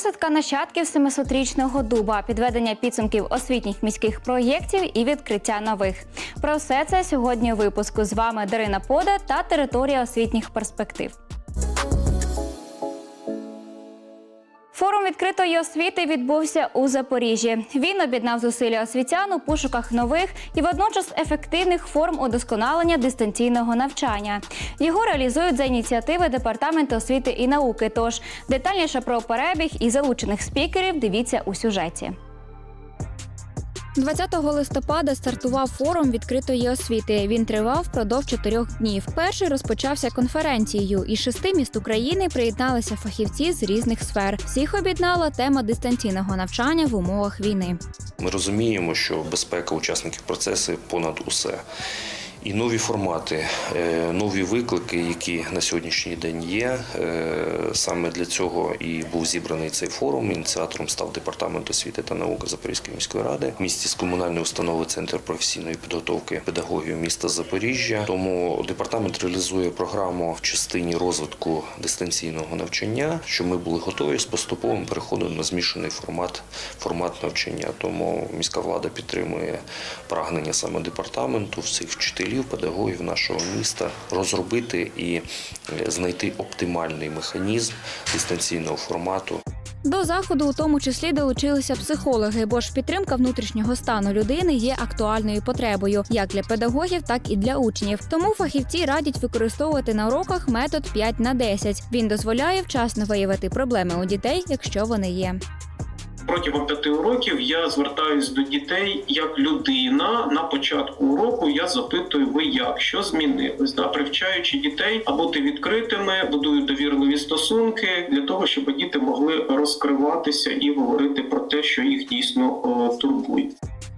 Висадка нащадків 700-річного дуба, підведення підсумків освітніх міських проєктів і відкриття нових. Про все це сьогодні випуску. З вами Дарина Пода та територія освітніх перспектив. Форум відкритої освіти відбувся у Запоріжжі. Він об'єднав зусилля освітян у пошуках нових і водночас ефективних форм удосконалення дистанційного навчання. Його реалізують за ініціативи департаменту освіти і науки. Тож детальніше про перебіг і залучених спікерів дивіться у сюжеті. 20 листопада стартував форум відкритої освіти. Він тривав впродовж чотирьох днів. Перший розпочався конференцією. і шести міст України приєдналися фахівці з різних сфер. Всіх об'єднала тема дистанційного навчання в умовах війни. Ми розуміємо, що безпека учасників процесу понад усе. І нові формати, е, нові виклики, які на сьогоднішній день є. е, Саме для цього і був зібраний цей форум. Ініціатором став департамент освіти та науки Запорізької міської ради в місті з комунальної установи Центр професійної підготовки педагогів міста Запоріжжя. Тому департамент реалізує програму в частині розвитку дистанційного навчання, щоб ми були готові з поступовим переходом на змішаний формат, формат навчання. Тому міська влада підтримує прагнення саме департаменту, всіх вчителів, педагогів нашого міста розробити і е, знайти оптимальний механізм дистанційного формату. До заходу у тому числі долучилися психологи, бо ж підтримка внутрішнього стану людини є актуальною потребою як для педагогів, так і для учнів. Тому фахівці радять використовувати на уроках метод 5 на 10. Він дозволяє вчасно виявити проблеми у дітей, якщо вони є. Протягом п'яти уроків я звертаюсь до дітей як людина. На початку уроку я запитую, ви як що змінилось, да, привчаючи дітей а бути відкритими, будую довірливі стосунки для того, щоб діти могли розкриватися і говорити про те, що їх дійсно о, турбує.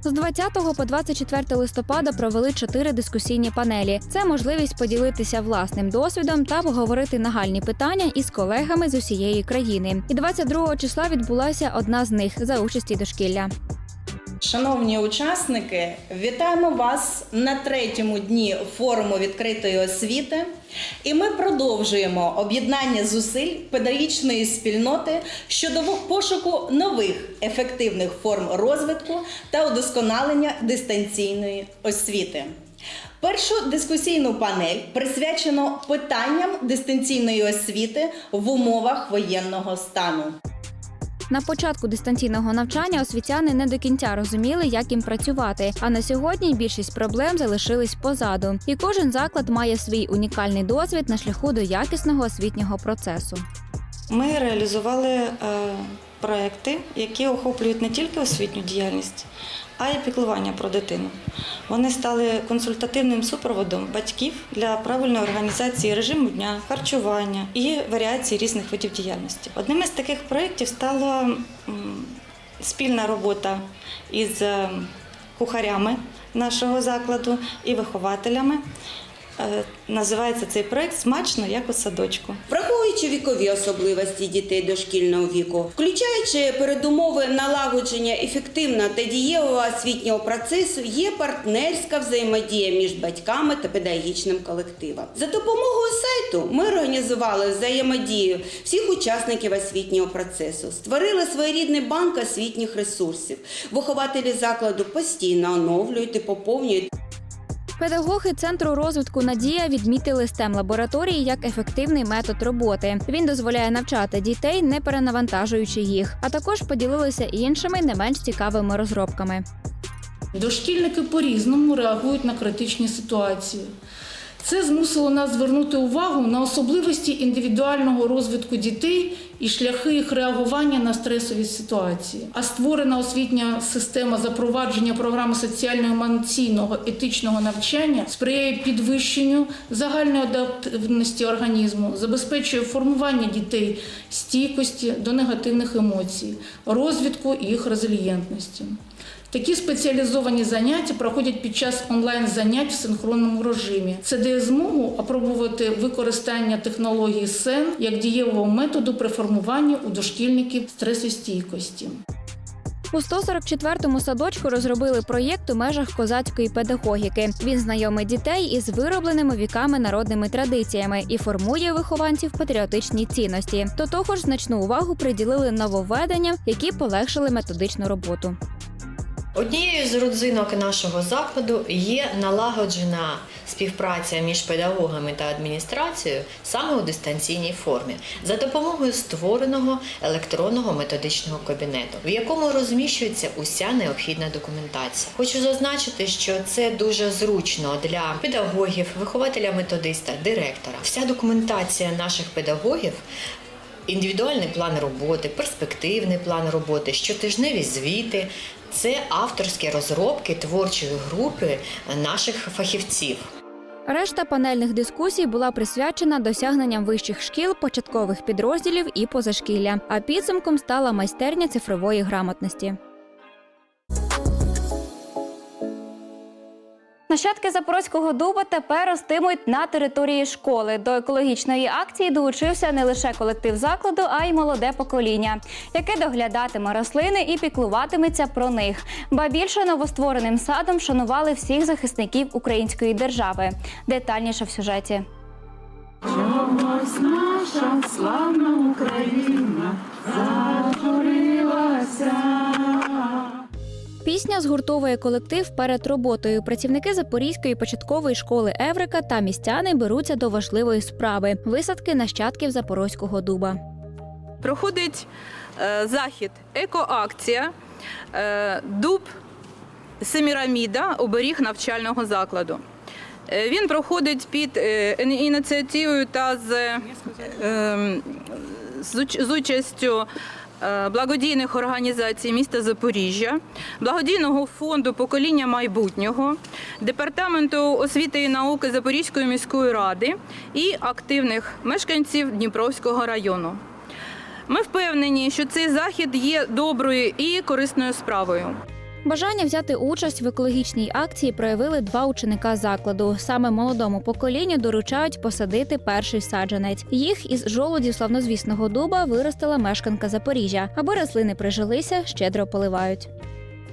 З 20 по 24 листопада провели чотири дискусійні панелі. Це можливість поділитися власним досвідом та поговорити нагальні питання із колегами з усієї країни. І 22 числа відбулася одна з них за участі дошкілля. Шановні учасники, вітаємо вас на третьому дні форуму відкритої освіти. І ми продовжуємо об'єднання зусиль педагогічної спільноти щодо пошуку нових ефективних форм розвитку та удосконалення дистанційної освіти. Першу дискусійну панель присвячено питанням дистанційної освіти в умовах воєнного стану. На початку дистанційного навчання освітяни не до кінця розуміли, як їм працювати. А на сьогодні більшість проблем залишились позаду, і кожен заклад має свій унікальний досвід на шляху до якісного освітнього процесу. Ми реалізували е, проекти, які охоплюють не тільки освітню діяльність, а й піклування про дитину. Вони стали консультативним супроводом батьків для правильної організації режиму дня, харчування і варіації різних видів діяльності. Одним із таких проєктів стала спільна робота із кухарями нашого закладу і вихователями. Е, Називається цей проєкт Смачно як у садочку. Враховуючи вікові особливості дітей дошкільного віку, включаючи передумови налагодження ефективного та дієвого освітнього процесу, є партнерська взаємодія між батьками та педагогічним колективом. За допомогою сайту ми організували взаємодію всіх учасників освітнього процесу, створили своєрідний банк освітніх ресурсів. Вихователі закладу постійно оновлюють і поповнюють Педагоги центру розвитку Надія відмітили STEM лабораторії як ефективний метод роботи. Він дозволяє навчати дітей, не перенавантажуючи їх, а також поділилися іншими не менш цікавими розробками. Дошкільники по-різному реагують на критичні ситуації. Це змусило нас звернути увагу на особливості індивідуального розвитку дітей і шляхи їх реагування на стресові ситуації. А створена освітня система запровадження програми соціально-емоційного етичного навчання сприяє підвищенню загальної адаптивності організму, забезпечує формування дітей стійкості до негативних емоцій, розвитку їх резильєнтності. Такі спеціалізовані заняття проходять під час онлайн-занять в синхронному режимі. Це дає змогу опробувати використання технології СЕН як дієвого методу при формуванні у дошкільників стресостійкості. У 144-му садочку розробили проєкт у межах козацької педагогіки. Він знайомить дітей із виробленими віками народними традиціями і формує вихованців патріотичні цінності. До того ж, значну увагу приділили нововведенням, які полегшили методичну роботу. Однією з родзинок нашого закладу є налагоджена співпраця між педагогами та адміністрацією саме у дистанційній формі за допомогою створеного електронного методичного кабінету, в якому розміщується уся необхідна документація. Хочу зазначити, що це дуже зручно для педагогів, вихователя методиста, директора. Вся документація наших педагогів Індивідуальний план роботи, перспективний план роботи, щотижневі звіти це авторські розробки творчої групи наших фахівців. Решта панельних дискусій була присвячена досягненням вищих шкіл, початкових підрозділів і позашкілля. А підсумком стала майстерня цифрової грамотності. Нащадки Запорозького дуба тепер ростимуть на території школи. До екологічної акції долучився не лише колектив закладу, а й молоде покоління, яке доглядатиме рослини і піклуватиметься про них. Ба більше новоствореним садом шанували всіх захисників української держави. Детальніше в сюжеті. Чогось наша славна Україна зажурилася. Пісня згуртовує колектив перед роботою. Працівники Запорізької початкової школи Еврика та містяни беруться до важливої справи висадки нащадків Запорозького дуба. проходить е, захід екоакція е, Дуб Семіраміда оберіг навчального закладу. Е, Він проходить під е, ініціативою та з, е, з з участю благодійних організацій міста Запоріжжя, благодійного фонду покоління майбутнього, департаменту освіти і науки Запорізької міської ради і активних мешканців Дніпровського району. Ми впевнені, що цей захід є доброю і корисною справою. Бажання взяти участь в екологічній акції проявили два ученика закладу. Саме молодому поколінню доручають посадити перший саджанець. Їх із жолодів славнозвісного дуба виростила мешканка Запоріжжя. Аби рослини прижилися, щедро поливають.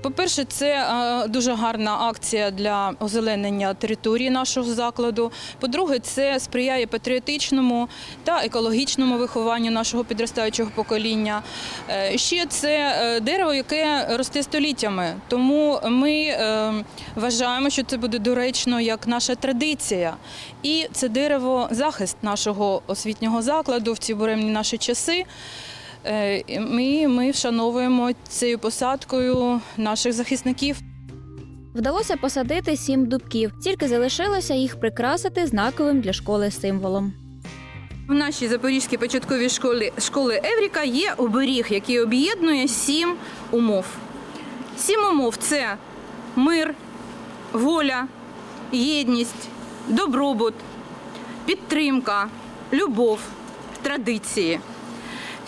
По-перше, це е, дуже гарна акція для озеленення території нашого закладу. По-друге, це сприяє патріотичному та екологічному вихованню нашого підростаючого покоління. Е, Ще це е, дерево, яке росте століттями. Тому ми вважаємо, що це буде доречно як наша традиція. І це дерево захист нашого освітнього закладу в ці буремні наші часи. Е, Ми, ми вшановуємо цією посадкою наших захисників. Вдалося посадити сім дубків, тільки залишилося їх прикрасити знаковим для школи символом. В нашій запорізькій початковій школі школи Евріка є оберіг, який об'єднує сім умов. Сім умов це мир, воля, єдність, добробут, підтримка, любов, традиції.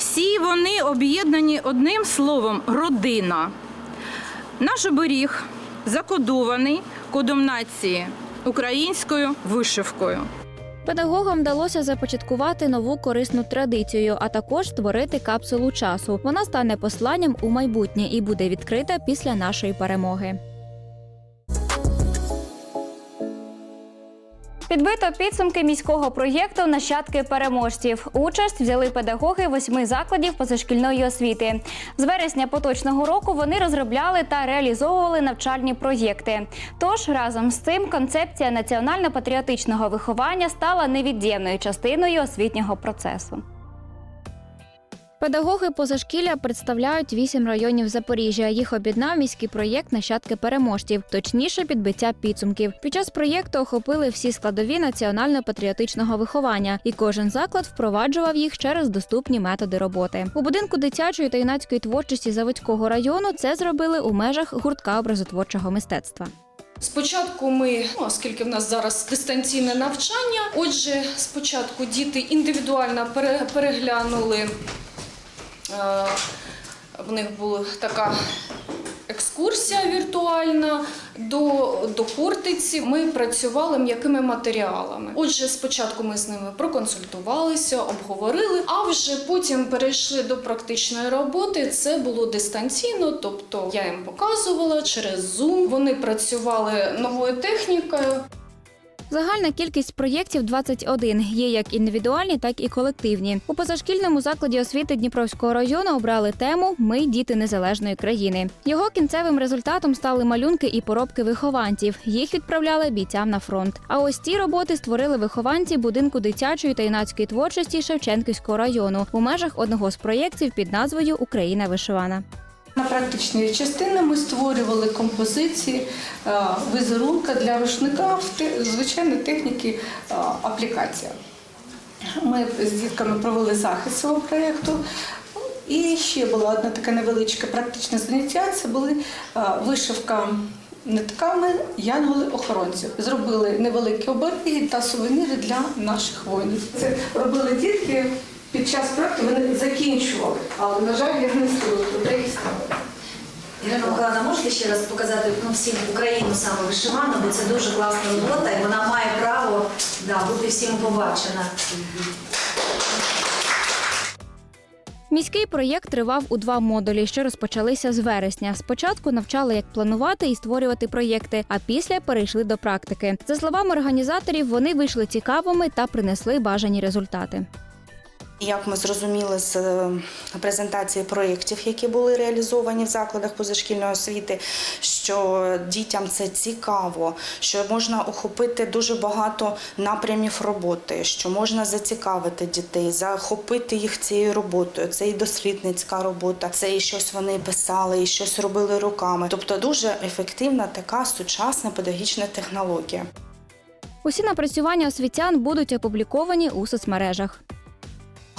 Всі вони об'єднані одним словом родина. Наш оберіг закодований кодом нації українською вишивкою. Педагогам вдалося започаткувати нову корисну традицію, а також створити капсулу часу. Вона стане посланням у майбутнє і буде відкрита після нашої перемоги. Підбито підсумки міського проєкту Нащадки переможців. Участь взяли педагоги восьми закладів позашкільної освіти. З вересня поточного року вони розробляли та реалізовували навчальні проєкти. Тож разом з цим концепція національно-патріотичного виховання стала невід'ємною частиною освітнього процесу. Педагоги позашкілля представляють вісім районів Запоріжжя. Їх об'єднав міський проєкт Нащадки переможців, точніше підбиття підсумків. Під час проєкту охопили всі складові національно-патріотичного виховання, і кожен заклад впроваджував їх через доступні методи роботи. У будинку дитячої та юнацької творчості Заводського району це зробили у межах гуртка образотворчого мистецтва. Спочатку ми, ну, оскільки в нас зараз дистанційне навчання, отже, спочатку діти індивідуально пере- переглянули. Е, В них була така екскурсія віртуальна до, до Хортиці. Ми працювали м'якими матеріалами. Отже, спочатку ми з ними проконсультувалися, обговорили, а вже потім перейшли до практичної роботи. Це було дистанційно, тобто я їм показувала через Zoom. Вони працювали новою технікою. Загальна кількість проєктів 21. Є як індивідуальні, так і колективні. У позашкільному закладі освіти Дніпровського району обрали тему Ми діти незалежної країни. Його кінцевим результатом стали малюнки і поробки вихованців. Їх відправляли бійцям на фронт. А ось ці роботи створили вихованці будинку дитячої та юнацької творчості Шевченківського району у межах одного з проєктів під назвою Україна вишивана. На практичній частині ми створювали композиції е, візерунка для рушника в звичайної техніки е, аплікація. Ми з дітками провели захист цього проєкту. І ще була одна така невеличка практичне заняття. Це були е, вишивка нитками янголи-охоронців. Зробили невеликі оберіги та сувеніри для наших воїнів. Це робили дітки під час проєкту, вони закінчували, але, на жаль, я не встигла туди їх ставити. Ірина Миколаївна, можете ще раз показати ну, всім Україну саме вишивану, бо це дуже класна робота і вона має право да, бути всім побачена. Міський проєкт тривав у два модулі, що розпочалися з вересня. Спочатку навчали, як планувати і створювати проєкти, а після перейшли до практики. За словами організаторів, вони вийшли цікавими та принесли бажані результати. Як ми зрозуміли з е, презентації проєктів, які були реалізовані в закладах позашкільної освіти, що дітям це цікаво, що можна охопити дуже багато напрямів роботи, що можна зацікавити дітей, захопити їх цією роботою. Це і дослідницька робота, це і щось вони писали, і щось робили руками. Тобто дуже ефективна така сучасна педагогічна технологія. Усі напрацювання освітян будуть опубліковані у соцмережах.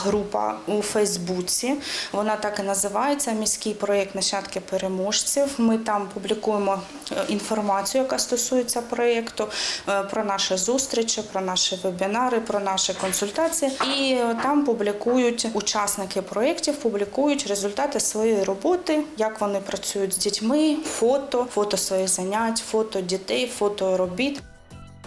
Група у Фейсбуці, вона так і називається Міський проєкт нащадки переможців. Ми там публікуємо е, інформацію, яка стосується проєкту, е, про наші зустрічі, про наші вебінари, про наші консультації. І е, там публікують учасники проєктів, публікують результати своєї роботи, як вони працюють з дітьми, фото, фото своїх занять, фото дітей, фото робіт.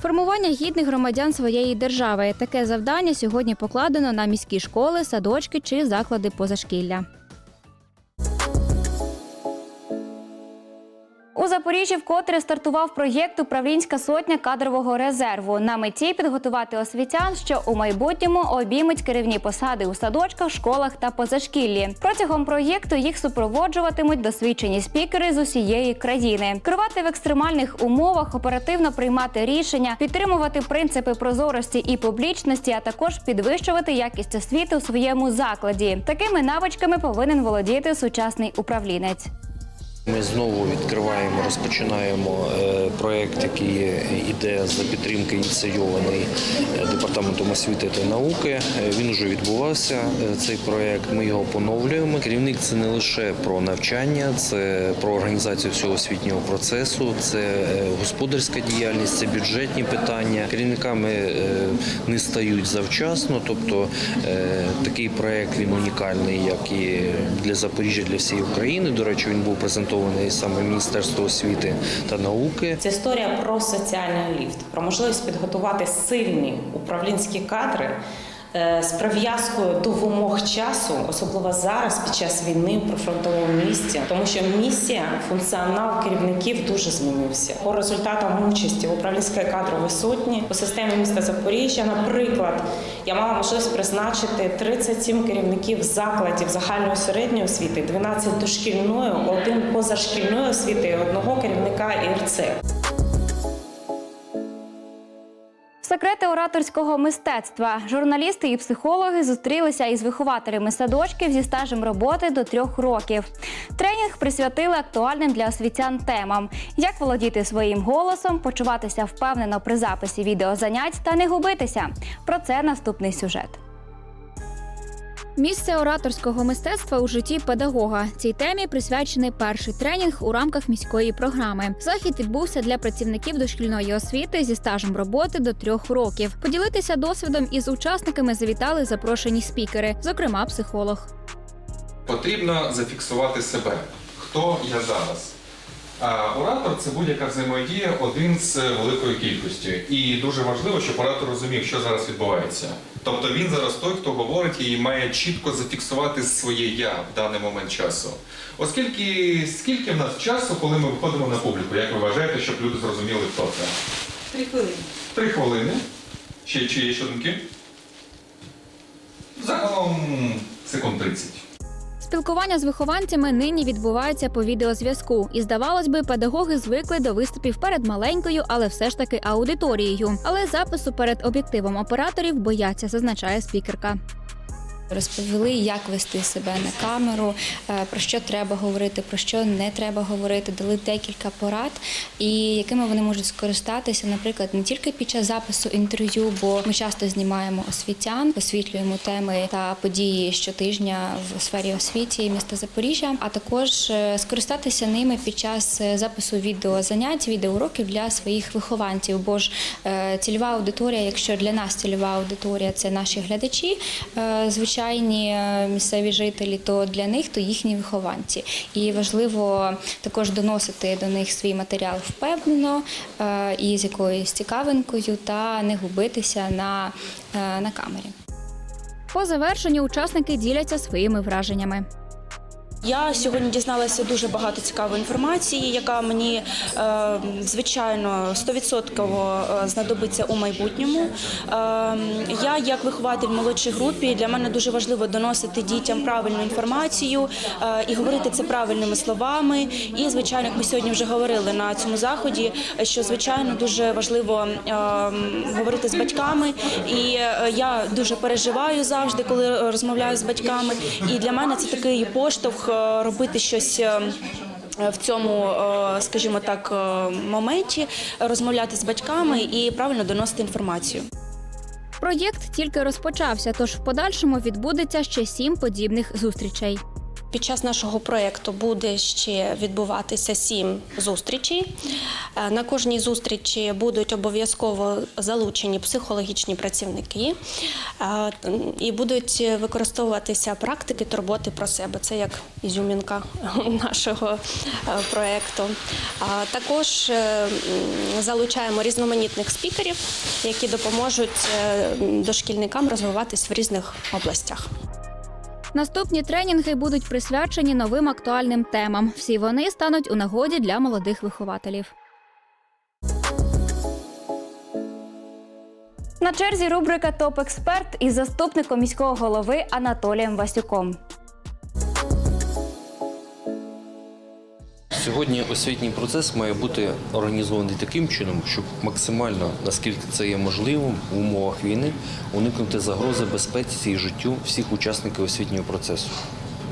Формування гідних громадян своєї держави. Таке завдання сьогодні покладено на міські школи, садочки чи заклади позашкілля. У Запоріжжі вкотре стартував проєкт Управлінська сотня кадрового резерву на меті підготувати освітян, що у майбутньому обіймуть керівні посади у садочках, школах та позашкіллі. Протягом проєкту їх супроводжуватимуть досвідчені спікери з усієї країни, керувати в екстремальних умовах, оперативно приймати рішення, підтримувати принципи прозорості і публічності, а також підвищувати якість освіти у своєму закладі. Такими навичками повинен володіти сучасний управлінець. Ми знову відкриваємо, розпочинаємо е, проект, який іде за підтримки ініційований е, департаментом освіти та науки. Е, Він вже відбувався. Цей проект. Ми його поновлюємо. Керівник це не лише про навчання, це про організацію всього освітнього процесу, це господарська діяльність, це бюджетні питання. Керівниками не стають завчасно. Тобто такий проект він унікальний, як і для Запоріжжя, для всієї України. До речі, він був презентований саме Міністерство освіти та науки. Це історія про соціальний ліфт, про можливість підготувати сильні управлінські кадри з прив'язкою до вимог часу, особливо зараз під час війни в прифронтовому місті, тому що місія, функціонал керівників дуже змінився. По результатам участі в управлінської кадрової сотні у системі міста Запоріжжя, наприклад, я мала можливість призначити 37 керівників закладів загальної середньої освіти, 12 дошкільної, один позашкільної освіти і одного керівника ІРЦ. Секрети ораторського мистецтва. Журналісти і психологи зустрілися із вихователями садочків зі стажем роботи до трьох років. Тренінг присвятили актуальним для освітян темам: як володіти своїм голосом, почуватися впевнено при записі відеозанять та не губитися. Про це наступний сюжет. Місце ораторського мистецтва у житті педагога. Цій темі присвячений перший тренінг у рамках міської програми. Захід відбувся для працівників дошкільної освіти зі стажем роботи до трьох років. Поділитися досвідом із учасниками завітали запрошені спікери, зокрема психолог. Потрібно зафіксувати себе. Хто я зараз? А оратор це будь-яка взаємодія один з великою кількістю. І дуже важливо, щоб оратор розумів, що зараз відбувається. Тобто він зараз той, хто говорить і має чітко зафіксувати своє я в даний момент часу. Оскільки скільки в нас часу, коли ми виходимо на публіку, як ви вважаєте, щоб люди зрозуміли, хто це? Три хвилини. Три хвилини. Ще чи є ще думки? Загалом секунд 30. Спілкування з вихованцями нині відбувається по відеозв'язку, і здавалось би, педагоги звикли до виступів перед маленькою, але все ж таки аудиторією. Але запису перед об'єктивом операторів бояться, зазначає спікерка. Розповіли, як вести себе на камеру, е, про що треба говорити, про що не треба говорити. Дали декілька порад, і якими вони можуть скористатися, наприклад, не тільки під час запису інтерв'ю, бо ми часто знімаємо освітян, освітлюємо теми та події щотижня в сфері освіті міста Запоріжжя, а також е, скористатися ними під час е, запису відеозанять, відеоуроків для своїх вихованців. Бо ж цільова аудиторія, якщо для нас цільова аудиторія це наші глядачі, е, звичайні е, місцеві жителі, то для них то їхні вихованці. І важливо також доносити до них свій матеріал впевнено е, і з якоюсь цікавинкою, та не губитися на, е, на камері. По завершенню учасники діляться своїми враженнями. Я сьогодні дізналася дуже багато цікавої інформації, яка мені е, звичайно 100% знадобиться у майбутньому. Е, я, як вихователь в молодшій групі, для мене дуже важливо доносити дітям правильну інформацію е, і говорити це правильними словами. І звичайно, як ми сьогодні вже говорили на цьому заході, що звичайно дуже важливо е, говорити з батьками. І е, я дуже переживаю завжди, коли розмовляю з батьками. І для мене це такий поштовх е, робити щось. е, В цьому, е, скажімо так, е, моменті розмовляти з батьками і правильно доносити інформацію. Проєкт тільки розпочався, тож в подальшому відбудеться ще сім подібних зустрічей. Під час нашого проєкту буде ще відбуватися сім зустрічей. Е, На кожній зустрічі будуть обов'язково залучені психологічні працівники е, і будуть використовуватися практики турботи про себе. Це як ізюмінка нашого е, проєкту. Також залучаємо різноманітних спікерів, які допоможуть дошкільникам розвиватись в різних областях. Наступні тренінги будуть присвячені новим актуальним темам. Всі вони стануть у нагоді для молодих вихователів. На черзі рубрика Топ експерт із заступником міського голови Анатолієм Васюком. Сьогодні освітній процес має бути організований таким чином, щоб максимально, наскільки це є можливим, в умовах війни уникнути загрози безпеці і життю всіх учасників освітнього процесу.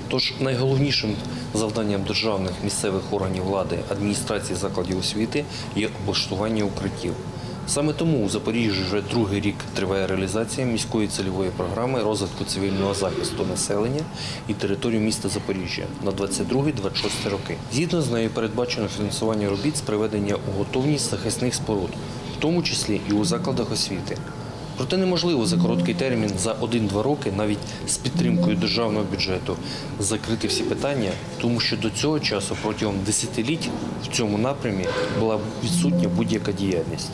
Тож найголовнішим завданням державних місцевих органів влади, адміністрації закладів освіти є облаштування укриттів. Саме тому у Запоріжжі вже другий рік триває реалізація міської цільової програми розвитку цивільного захисту населення і території міста Запоріжжя на 22-26 роки. Згідно з нею передбачено фінансування робіт з приведення у готовність захисних споруд, в тому числі і у закладах освіти. Проте неможливо за короткий термін, за 1-2 роки, навіть з підтримкою державного бюджету, закрити всі питання, тому що до цього часу протягом десятиліть в цьому напрямі була відсутня будь-яка діяльність.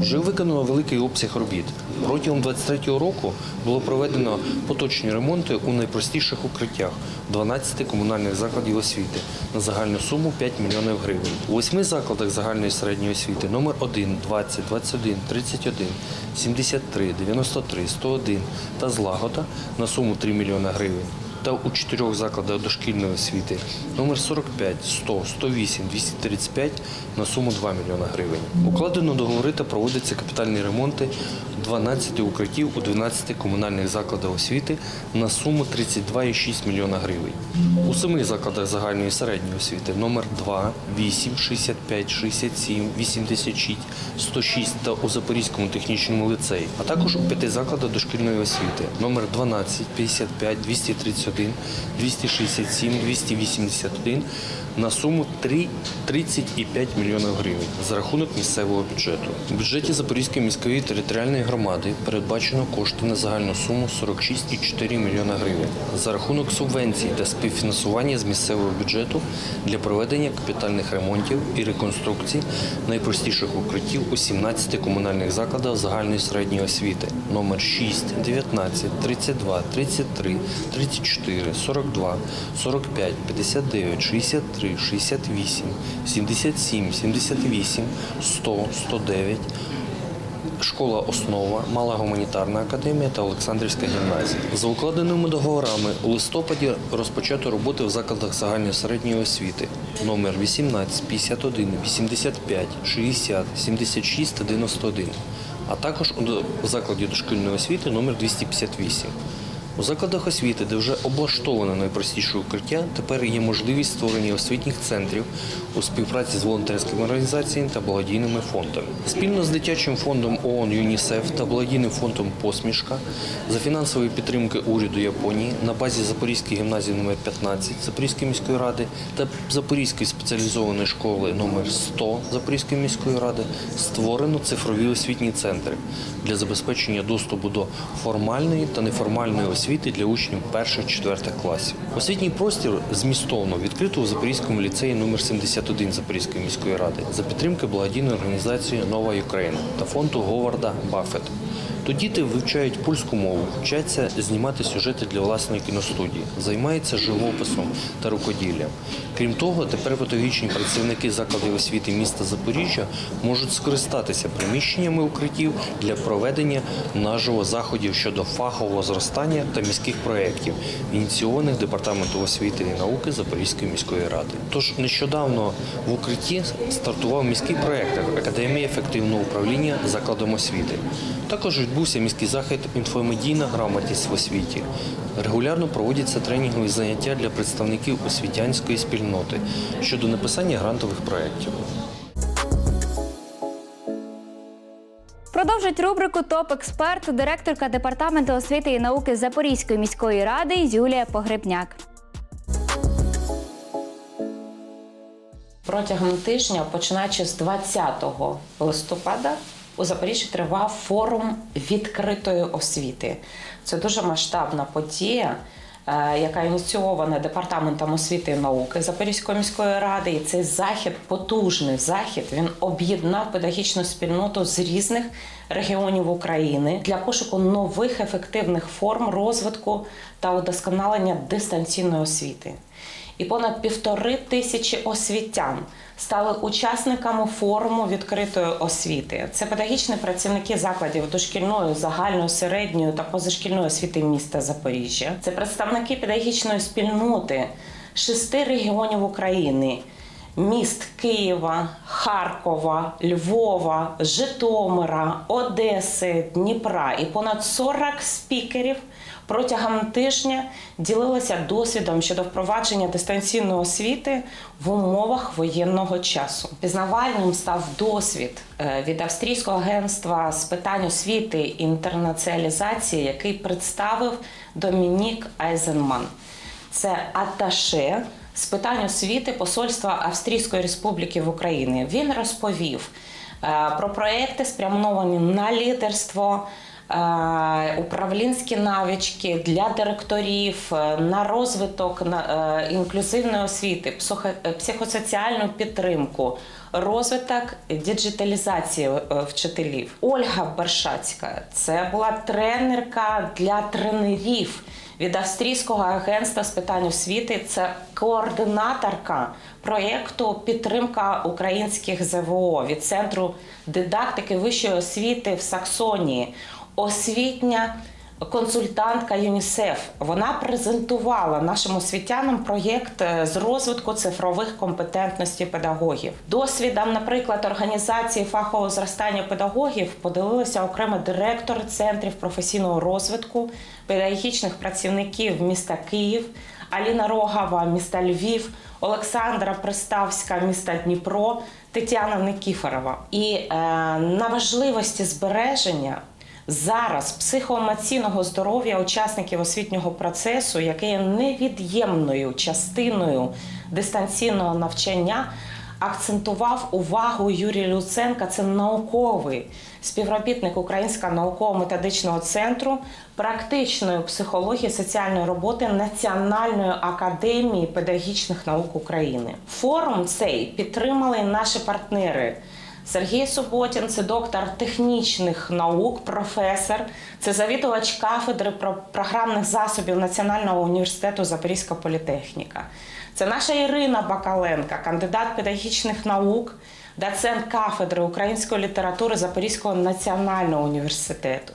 Вже виконано великий обсяг робіт. Протягом 23-го року було проведено поточні ремонти у найпростіших укриттях 12 комунальних закладів освіти на загальну суму 5 мільйонів гривень. У восьми закладах загальної середньої освіти номер 1, 20, 21, 31, 73, 93, 101 та Злагода на суму 3 мільйона гривень та у чотирьох закладах дошкільної освіти номер 45, 100, 108, 235 на суму 2 мільйона гривень. Укладено договори та проводяться капітальні ремонти 12 укриттів у 12 комунальних закладах освіти на суму 32,6 мільйона гривень. У семи закладах загальної середньої освіти номер 2, 8, 65, 67, 86, 106 та у Запорізькому технічному ліцеї, а також у п'яти закладах дошкільної освіти номер 12, 55, 231, 267, 281 на суму 3 30,5 мільйонів гривень за рахунок місцевого бюджету. У бюджеті Запорізької міської територіальної громади передбачено кошти на загальну суму 46,4 мільйона гривень за рахунок субвенцій та співфінансування з місцевого бюджету для проведення капітальних ремонтів і реконструкцій найпростіших укриттів у 17 комунальних закладах загальної середньої освіти номер 6, 19, 32, 33, 34, 42, 45, 59, 63, 68, 77, 78, 100, 109, Школа Основа, Мала гуманітарна академія та Олександрівська гімназія. За укладеними договорами у листопаді розпочато роботи в закладах загальної середньої освіти номер 18, 51, 85, 60, 76 та 91, а також у закладі дошкільної освіти номер 258. У закладах освіти, де вже облаштоване найпростіше укриття, тепер є можливість створення освітніх центрів у співпраці з волонтерськими організаціями та благодійними фондами. Спільно з дитячим фондом ООН ЮНІСЕФ та благодійним фондом Посмішка за фінансової підтримки уряду Японії на базі Запорізької гімназії номер 15 Запорізької міської ради та Запорізької спеціалізованої школи номер 100 Запорізької міської ради створено цифрові освітні центри для забезпечення доступу до формальної та неформальної освіти для учнів перших-четвертих класів. Освітній простір змістовно відкрито у Запорізькому ліцеї номер 71 Запорізької міської ради за підтримки благодійної організації Нова Україна та фонду Говарда Баффет. Тут діти вивчають польську мову, вчаться знімати сюжети для власної кіностудії, займаються живописом та рукоділлям. Крім того, тепер педагогічні працівники закладів освіти міста Запоріжжя можуть скористатися приміщеннями укриттів для проведення наживо заходів щодо фахового зростання та міських проєктів, ініційованих департаментом освіти і науки Запорізької міської ради. Тож нещодавно в укритті стартував міський проєкт Академія ефективного управління закладом освіти. Також відбувся міський захід інфомедійна грамотність в освіті. Регулярно проводяться тренінгові заняття для представників освітянської спільноти щодо написання грантових проєктів. Продовжить рубрику Топ-експерт директорка департаменту освіти і науки Запорізької міської ради Юлія Погребняк. Протягом тижня, починаючи з 20 листопада, у Запоріжжі тривав форум відкритої освіти. Це дуже масштабна подія, е, яка ініційована департаментом освіти і науки Запорізької міської ради. І цей захід, потужний захід, він об'єднав педагогічну спільноту з різних регіонів України для пошуку нових ефективних форм розвитку та удосконалення дистанційної освіти. І понад півтори тисячі освітян стали учасниками форуму відкритої освіти. Це педагогічні працівники закладів дошкільної, загальної, середньої та позашкільної освіти міста Запоріжжя. Це представники педагогічної спільноти шести регіонів України. Міст Києва, Харкова, Львова, Житомира, Одеси, Дніпра і понад 40 спікерів протягом тижня ділилися досвідом щодо впровадження дистанційної освіти в умовах воєнного часу. Пізнавальним став досвід е, від австрійського агентства з питань освіти і інтернаціалізації, який представив Домінік Айзенман. Це аташе з питань освіти Посольства Австрійської Республіки в Україні. Він розповів е, про проекти, спрямовані на лідерство. Е, Управлінські навички для директорів е, на розвиток на е, інклюзивної освіти, психосоціальну підтримку, розвиток діджиталізації вчителів. Ольга Бершацька це була тренерка для тренерів від австрійського агентства з питань освіти. Це координаторка проєкту Підтримка українських ЗВО від центру дидактики вищої освіти в Саксонії. Освітня консультантка ЮНІСЕФ. Вона презентувала нашим освітянам проєкт е, з розвитку цифрових компетентностей педагогів. Досвідом, наприклад, організації фахового зростання педагогів поділилися окремо директори центрів професійного розвитку, педагогічних працівників міста Київ, Аліна Рогава, міста Львів, Олександра Приставська, міста Дніпро, Тетяна Никіфорова. І е, на важливості збереження зараз психоемоційного здоров'я учасників освітнього процесу, яке є невід'ємною частиною дистанційного навчання акцентував увагу Юрій Люценка. Це науковий співробітник Українського науково-методичного центру практичної психології соціальної роботи Національної академії педагогічних наук України. Форум цей підтримали наші партнери. Сергій Суботін це доктор технічних наук, професор, це завідувач кафедри програмних засобів Національного університету Запорізька політехніка. Це наша Ірина Бакаленка, кандидат педагогічних наук, доцент кафедри української літератури Запорізького національного університету.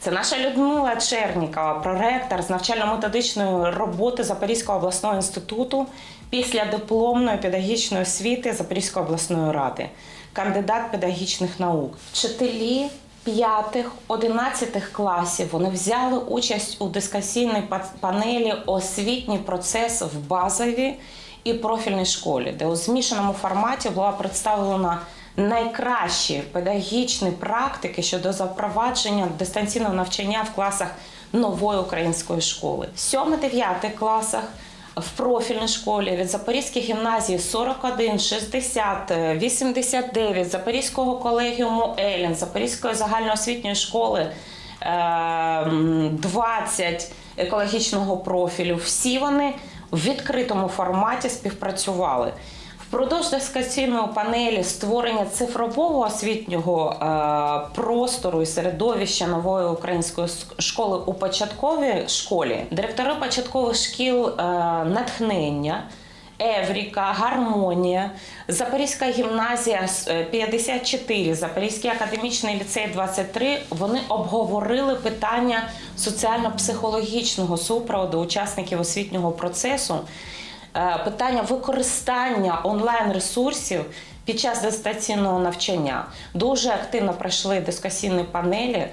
Це наша Людмила Чернікова, проректор з навчально-методичної роботи Запорізького обласного інституту після дипломної педагогічної освіти Запорізької обласної ради, кандидат педагогічних наук, вчителі. 5-11 класів вони взяли участь у дискусійній панелі Освітній процес в базовій і профільній школі, де у змішаному форматі була представлена найкращі педагогічні практики щодо запровадження дистанційного навчання в класах нової української школи. 7-9 класах в профільній школі від Запорізької гімназії 41, 60, е, 89, Запорізького колегіуму Елін, Запорізької загальноосвітньої школи е, 20 екологічного профілю. Всі вони в відкритому форматі співпрацювали. Впродовж дискусійної панелі створення цифрового освітнього е, простору і середовища нової української школи у початковій школі директори початкових шкіл е, натхнення. Евріка, Гармонія, Запорізька гімназія с- е, 54, Запорізький академічний ліцей 23. Вони обговорили питання соціально-психологічного супроводу учасників освітнього процесу, питання використання онлайн-ресурсів під час дистанційного навчання. Дуже активно пройшли дискусійні панелі.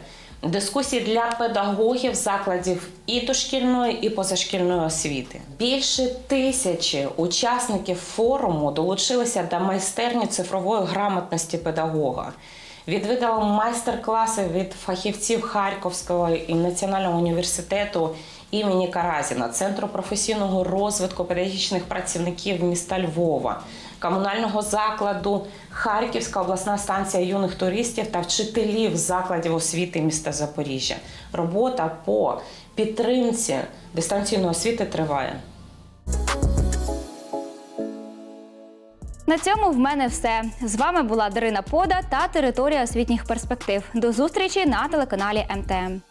Дискусії для педагогів закладів і дошкільної, і позашкільної освіти. Більше тисячі учасників форуму долучилися до майстерні цифрової грамотності педагога. Відвідали майстер-класи від фахівців Харківського і Національного університету імені Каразіна, Центру професійного розвитку педагогічних працівників міста Львова, комунального закладу Харківська обласна станція юних туристів та вчителів закладів освіти міста Запоріжжя. Робота по підтримці дистанційної освіти триває. На цьому в мене все. З вами була Дарина Пода та територія освітніх перспектив. До зустрічі на телеканалі МТМ.